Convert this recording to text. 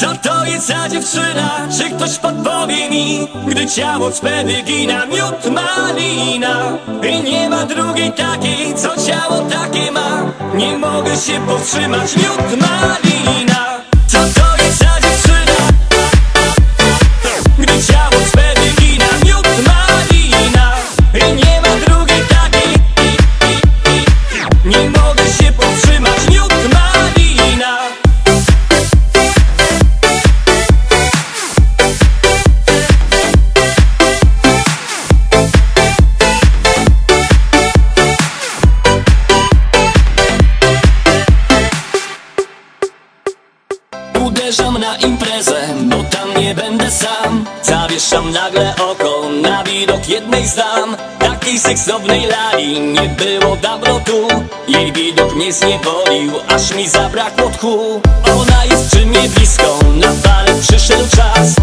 Co to jest za dziewczyna? Czy ktoś podpowie mi? Gdy ciało swe wygina miód malina I nie ma drugiej takiej, co ciało takie ma Nie mogę się powstrzymać, miód malina Co to jest za Uderzam na imprezę, bo tam nie będę sam. Zawieszam nagle oko na widok jednej z dam. Takiej seksownej lali nie było dawno tu. Jej widok mnie zniewolił, aż mi zabrakło tchu. Ona jest przy mnie blisko, na balet przyszedł czas